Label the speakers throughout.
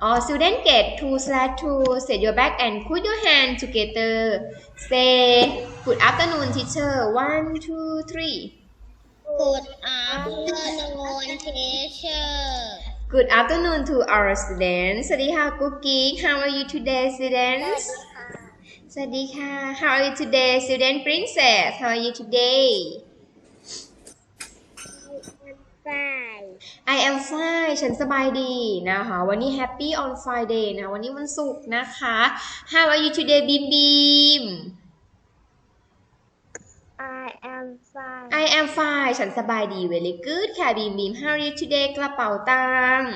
Speaker 1: all student get two slash two set your back and put your hand together say good afternoon teacher one two three
Speaker 2: Good afternoon teacher
Speaker 1: Good afternoon to our students สวัสดีค่ะกุ๊กกิ๊ก How are you today students สวัสดีค่ะ How are you today student princess How are you today
Speaker 2: Five
Speaker 1: I am fine ฉันสบายดีนะคะ วันนี้ Happy on Friday นะ วันนี้วันศุกร์นะคะ How are you today Bim Bim
Speaker 2: I am fine
Speaker 1: I am fine ฉันสบายดี Very good ค่ะ Bim Bim How are you today กระเป๋าตังค์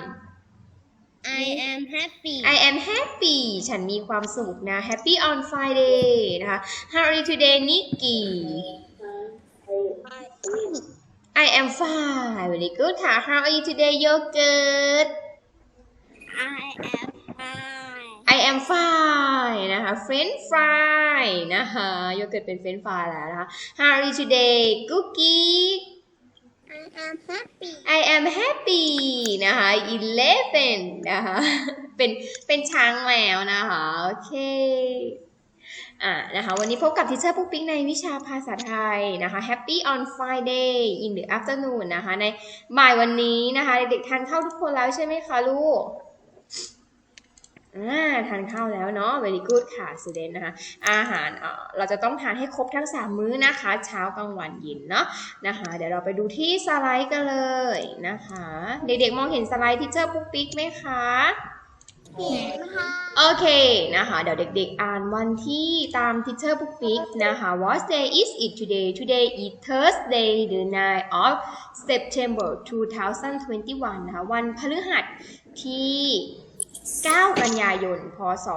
Speaker 2: I am happy
Speaker 1: I am happy ฉันมีความสุขนะ Happy on Friday นะคะ How are you today Nikki I am fine Very good ค่ะ How are you today Yogurt
Speaker 2: I am fine
Speaker 1: I am fine นะคะ French fry นะคะโยเกิร์ตเป็น French fry แล้วนะคะ How are you today Cookie
Speaker 2: I am happy
Speaker 1: I am happy นะคะ eleven นะคะ เป็น เป็นช้างแมวนะคะ โอเค อ่านะคะวันนี้พบกับทิเชอร์ปุ๊กปิ๊กในวิชาภาษาไทยนะคะ Happy on Friday in the afternoon นะคะ ในบ่ายวันนี้นะคะ เด็กๆทานข้าวทุกคนแล้วใช่ไหมคะลูกอ่าทานข้าวแล้วเนาะ very good ค่ะ student นะคะ อาหารเราจะต้องทานให้ครบทั้ง 3 มื้อนะคะ เช้ากลางวันเย็นเนาะนะคะ เดี๋ยวเราไปดูที่สไลด์กันเลยนะคะ เด็กๆมองเห็นสไลด์ที่เจอปุ๊กปิ๊กไหม
Speaker 2: คะ
Speaker 1: โอเคนะคะ เดี๋ยวเด็กๆ อ่านวันที่ตามทิเชอร์ปุ๊กปิ๊กนะคะ What day is it today Today is Thursday the 9 of September 2021 นะคะ วันพฤหัสที่ 9 กันยายน พศ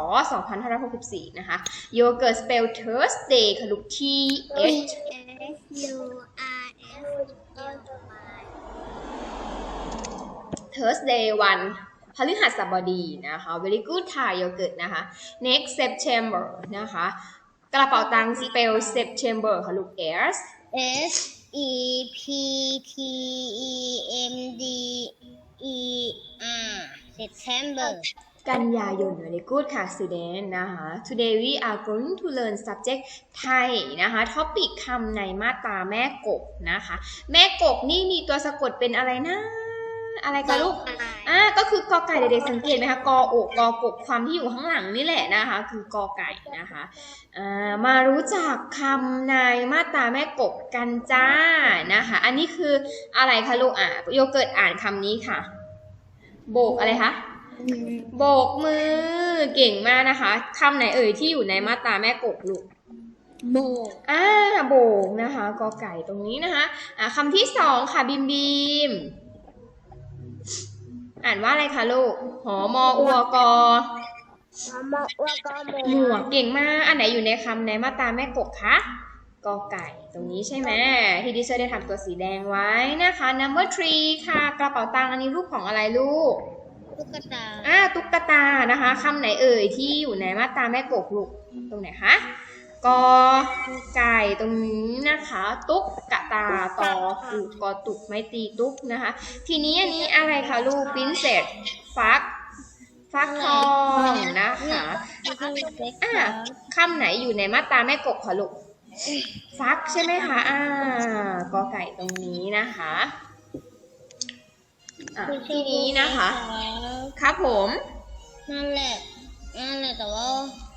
Speaker 1: 2564 นะคะ Yogurt spell Thursday ค่ะลูก T H
Speaker 2: S U R S Y
Speaker 1: Thursday วัน พฤหัสบดีนะคะ very good ค่ะโยเกิร์ตนะคะ next September นะคะ กระเป๋าตังค์ spell September ค่ะลูก S
Speaker 2: S E P T E M D E R September
Speaker 1: กันยายน very good ค่ะ student นะคะ today we are going to learn subject ไทยนะคะ topic คำในมาตราแม่กบนะคะ แม่กบนี่มีตัวสะกดเป็นอะไรนะ อะไรคะลูก อ่าก็คือกอไก่เด็กๆสังเกตไหมคะกออกกอกบความที่อยู่ข้างหลังนี่แหละนะคะ คือกอไก่นะคะอ่ามารู้จักคำในมาตราแม่กบกันจ้านะคะ อันนี้คืออะไรคะลูกอะโยเกิร์ตอ่านคำนี้ค่ะ โบกอะไรคะโบกมือเก่งมากนะคะคำไหนเอ่ยที่อยู่ในมาตราแม่กบลูก
Speaker 2: โบก
Speaker 1: อ่าโบกนะคะกอไก่ตรงนี้นะคะอ่าคำที่สองค่ะบิมบิม อ่านว่าอะไรคะลูก หอมออัวกอ
Speaker 2: มะว่าก็โม
Speaker 1: หมวกเก่งมาก อันไหนอยู่ในคำในมาตราแม่กบคะกอไก่ตรงนี้ใช่ไหมที่ดิเชอร์ได้ทำตัวสีแดงไว้นะคะ number three ค่ะ กระเป๋าตังค์อันนี้รูปของอะไรลูก
Speaker 2: ตุ๊กตา
Speaker 1: อ่า ตุ๊กตานะคะคำไหนเอ่ยที่อยู่ในมาตราแม่กบลูก ตรงไหนคะ กอไก่ตรงนี้นะคะ ตุ๊กกะตาตออุกอตุกไม่ตีตุ๊กนะคะ ทีนี้อันนี้อะไรคะลูกปิ้นเสร็จฟักฟักทองนะคะอ่าคำไหนอยู่ในมาตราแม่กบคะลูกฟักใช่ไหมคะอ่ากอไก่ตรงนี้นะคะอะทีนี้นะคะ ครับผม
Speaker 2: นั่นแหละนั่นแหละแต่ว่าอ่า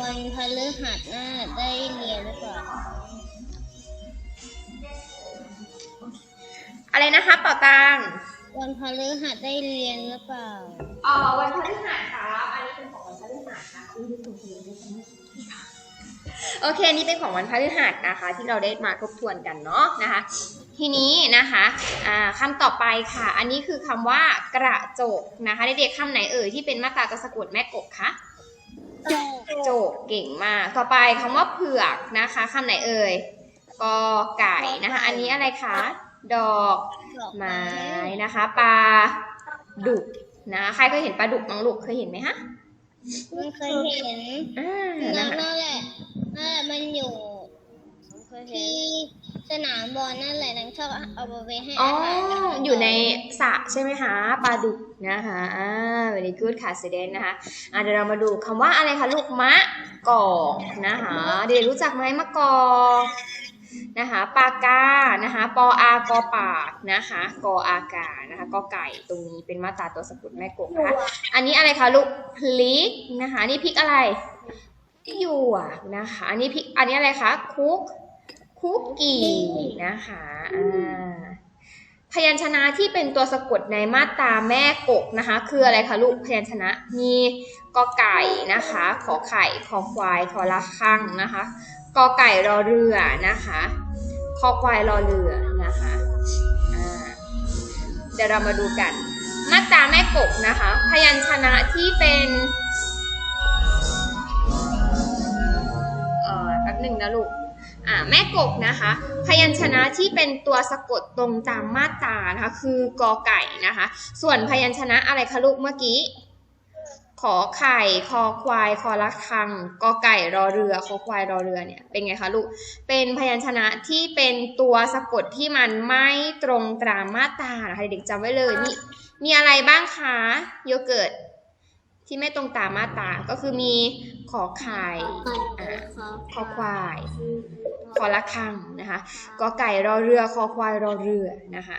Speaker 2: วันพฤหัสน่าได้เรียนหรือเปล่า
Speaker 1: อะไรนะคะเป่าตัง
Speaker 2: วันพฤหัสได้เรียนหรือเปล่า
Speaker 1: อ๋อวันพฤหัสค่ะอันนี้เป็นของวันพฤหัสค่ะอุ๊ยดูตรงนี้ด้วยนะโอเคอันนี่เป็นของวันพฤหัสนะคะ ที่เราได้มาทบทวนกันเนาะนะคะ ทีนี้นะคะอ่าคำต่อไปค่ะ อันนี้คือคำว่ากระจกนะคะเด็กๆคำไหนเอ่ยที่เป็นมาตราจะสะกดแม่กบคะ
Speaker 2: โจ
Speaker 1: โจกเก่งมาก ต่อไปคำว่าเผือกนะคะคำไหนเอ่ยกอไก่นะคะ อันนี้อะไรคะ ดอกไม้นะคะปลาดุกนะใครเคยเห็นปลาดุกบ้างลูกเคยเห็นไหมฮะ
Speaker 2: มันเคยเห็น
Speaker 1: อ่า
Speaker 2: นั่
Speaker 1: นะ
Speaker 2: น
Speaker 1: คะ
Speaker 2: แหละนั่นแหละมันอยู่ที่ สนามบอลนั่นแหละนางชอบเอาไปให้
Speaker 1: อ๋อ
Speaker 2: อาหาร
Speaker 1: อยู่ในสระใช่ไหมคะปลาดุกนะคะอ่า very good ค่ะ student นะคะอ่าเดี๋ยวเรามาดูคำว่าอะไรคะลูกมะกอกนะคะเดี๋ยวรู้จักไหมมะกอกนะคะปากานะคะปออากอปากนะคะกออากานะคะกอไก่ตรงนี้เป็นมาตราตัวสะกดแม่กบนะคะอันนี้อะไรคะลูกพลิกนะคะนี่พริกอะไรหยวกนะคะอันนี้พริกอันนี้อะไรคะคุก คุกกี้นะคะอ่าพยัญชนะที่เป็นตัวสะกดในมาตราแม่กกนะคะ คืออะไรคะลูกพยัญชนะมีกอไก่นะคะ ขอไข่ขอควายขอละคังนะคะกอไก่รอเรือนะคะคอควายรอเรือนะคะอ่าเดี๋ยวเรามาดูกัน มาตราแม่กกนะคะ พยัญชนะที่เป็นเอ่อแป๊บหนึ่งนะลูก อ่าแม่กบนะคะ พยัญชนะที่เป็นตัวสะกดตรงตามมาตรานะคะคือกอไก่นะคะ ส่วนพยัญชนะอะไรคะลูกเมื่อกี้ ขอไข่คอควายคอละคังกอไก่รอเรือคอควายรอเรือเนี่ยเป็นไงคะลูกเป็นพยัญชนะที่เป็นตัวสะกดที่มันไม่ตรงตามมาตรานะคะเด็กจำไว้เลยมีมีอะไรบ้างคะโยเกิร์ตที่ไม่ตรงตามมาตราก็คือมีขอไข่ คอควาย คอละคังนะคะกอไก่รอเรือคอควายรอเรือนะคะ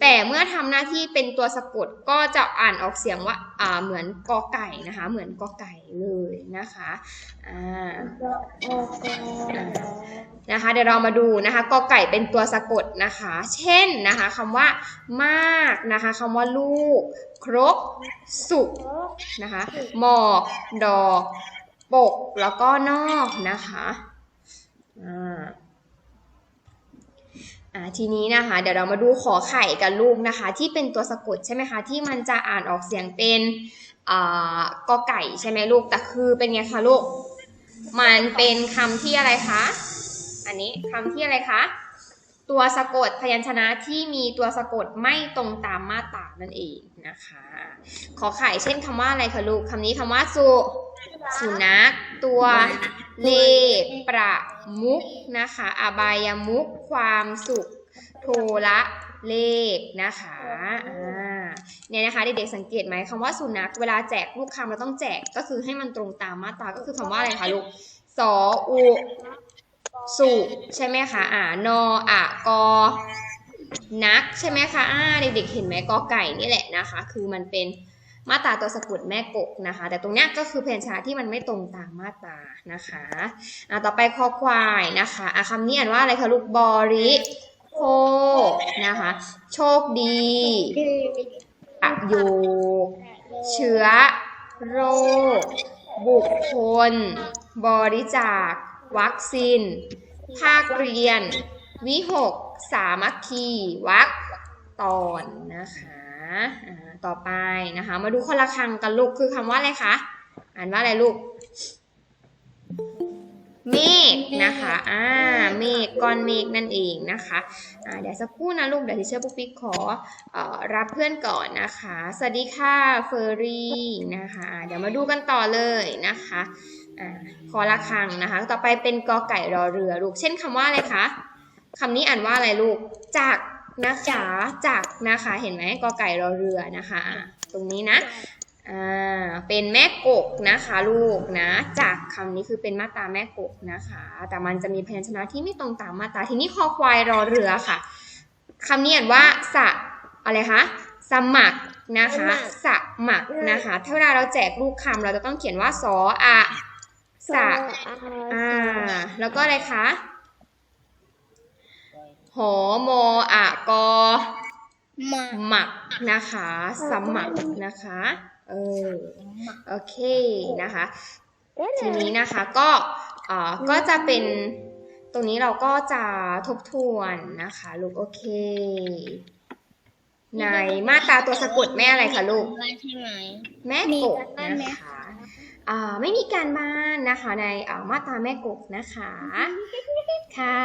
Speaker 1: แต่เมื่อทำหน้าที่เป็นตัวสะกดก็จะอ่านออกเสียงว่าอ่าเหมือนกอไก่นะคะ เหมือนกอไก่เลยนะคะอ่านะคะเดี๋ยวเรามาดูนะคะกอไก่เป็นตัวสะกดนะคะ เช่นนะคะคำว่ามากนะคะคำว่าลูก ครก สุกนะคะหมอก ดอก ปกแล้วก็นอกนะคะอ่าอ่าทีนี้นะคะ เดี๋ยวเรามาดูขอไข่กับลูกนะคะ ที่เป็นตัวสะกดใช่ไหมคะที่มันจะอ่านออกเสียงเป็นอ่ากอไก่ใช่ไหมลูกแต่คือเป็นไงคะลูก มันเป็นคำที่อะไรคะ อันนี้คำที่อะไรคะ ตัวสะกดพยัญชนะที่มีตัวสะกดไม่ตรงตามมาตรานั่นเอง นะคะ ขอไข่เช่นคำว่าอะไรคะลูกคำนี้คำว่าสุ สุนัขตัวเลประมุกนะคะอบายมุกความสุข โทละเลขนะคะอ่าเนี่ยนะคะเด็กๆสังเกตไหมคำว่าสุนัขเวลาแจกลูกคำเราต้องแจกก็คือให้มันตรงตามมาตราก็คือคำว่าอะไรคะลูกสออุสุใช่ไหมคะอ่านออะกอ นักใช่ไหมคะอ่าเด็กๆเห็นไหมกอไก่นี่แหละนะคะ คือมันเป็นมาตราตัวสะกดแม่กกนะคะ แต่ตรงเนี้ยก็คือเพนชาที่มันไม่ตรงตามมาตรานะคะอ่าต่อไปคอควายนะคะอะคำนี้อ่านว่าอะไรคะลูกบริโภคนะคะ โชคดีประโยคเชื้อโรค บุคคล บริจาค วัคซีน ภาคเรียน วิหกสามัคคีวักตอนนะคะต่อไปนะคะ มาดูคนละคำกันลูกคือคำว่าอะไรคะ อ่านว่าอะไรลูก เมฆนะคะ อ่า เมฆก้อนเมฆนั่นเองนะคะ อ่า เดี๋ยวสักครู่นะลูก เดี๋ยวที่เชื่อปุ๊กปิ๊กขออรับเพื่อนก่อนนะคะ สวัสดีค่ะเฟอร์รี่นะคะ เดี๋ยวมาดูกันต่อเลยนะคะ อ่า คอละคังนะคะ ต่อไปเป็นกอไก่รอเรือลูก เช่นคำว่าอะไรคะ คำนี้อ่านว่าอะไรลูก จากนะคะจากนะคะเห็นไหมกอไก่รอเรือนะคะอ่าตรงนี้นะอ่าเป็นแม่กกนะคะลูกนะจากคำนี้คือเป็นมาตราแม่กกนะคะ แต่มันจะมีพยัญชนะที่ไม่ตรงตามมาตราทีนี้คอควายรอเรือค่ะคำนี้อ่านว่าสะอะไรคะสมัครนะคะสมัครนะคะถ้าเวลาเราแจกลูกคำเราจะต้องเขียนว่าสออะสะอ่าแล้วก็อะไรคะ หอมออะกอ
Speaker 2: มา
Speaker 1: หมักนะคะ สมัครนะคะ เออ โอเคนะคะ ทีนี้นะคะก็เอ่อก็จะเป็นตรงนี้เราก็จะทบทวนนะคะลูกโอเค ในมาตราตัวสะกดแม่อะไรคะลูก
Speaker 2: บ้านใช่ไหม
Speaker 1: แม่กกนะคะอ่าไม่มีการบ้านนะคะ ในอ่ามาตราแม่กกนะคะ ค่ะ